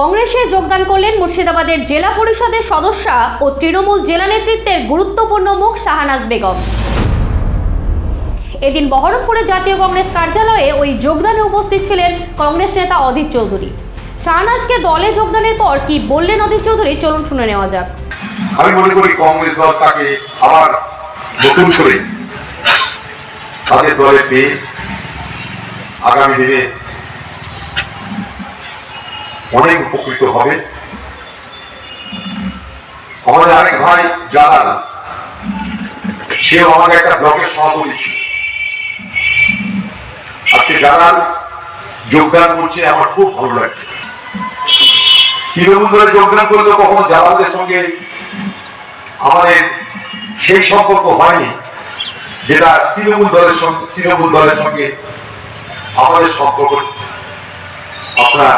কংগ্রেসে যোগদান করলেন মুর্শিদাবাদের জেলা পরিষদের সদস্যা ও তৃণমূল জেলা নেতৃত্বের গুরুত্বপূর্ণ মুখ শাহানাজ বেগম। এদিন বহরমপুরে জাতীয় কংগ্রেস কার্যালয়ে ওই যোগদানে উপস্থিত ছিলেন কংগ্রেস নেতা অধীর চৌধুরী। শাহনাজকে দলে যোগদানের পর কি বললেন অধীর চৌধুরী? চলুন শুনে নেওয়া যাক। আমি মনে করি কংগ্রেস দল তাকে আবার নতুন করে তাদের দলে পেয়ে আগামী দিনে অনেক উপকৃত হবে। আমাদের আরেক ভাই জালাল, সেও আমাদের একটা ব্লকের সভাপতি ছিল। আজকে জালাল যোগদান করছে, আমার খুব ভালো লাগছে। তৃণমূল যোগদান করলেও কখনো জালালদের সঙ্গে আমাদের সেই সম্পর্ক হয়নি, যেটা তৃণমূল দলের সঙ্গে তৃণমূল দলের সঙ্গে আমাদের সম্পর্ক। আপনারা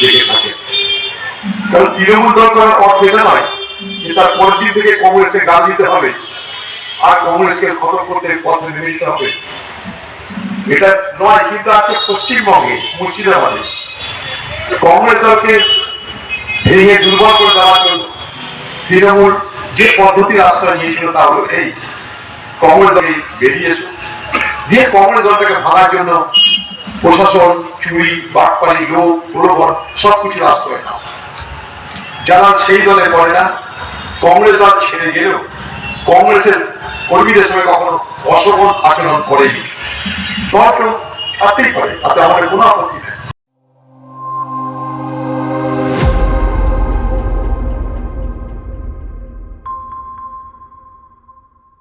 দেখে থাকেন কারণ তৃণমূল দল করার অর্থ এটা নয়, যে তার পরের থেকে কংগ্রেসকে গাল দিতে হবে আর কংগ্রেসকে খতম করতে পথে নেমে দিতে হবে। এটা নয়, কিন্তু আজকে পশ্চিমবঙ্গে, মুর্শিদাবাদে। কংগ্রেস দলকে ভেঙে দুর্বল করে দেওয়ার জন্য তৃণমূল যে পদ্ধতির আশ্রয় নিয়েছিল তা হলো এই। কংগ্রেস দলকে বেরিয়ে এসো। দিয়ে কংগ্রেস দলটাকে ভাঙার জন্য প্রশাসন, চুরি বাটপানি লোক প্রলোভন সব কিছুর আশ্রয় যারা সেই দলে পড়ে না, কংগ্রেস দল ছেড়ে গেলেও কংগ্রেসের কর্মীদের সঙ্গে কখনো অশোভন আচরণ করেনি। তোমার ছাত্রী করে তাতে আমাদের কোনো আপত্তি নেই।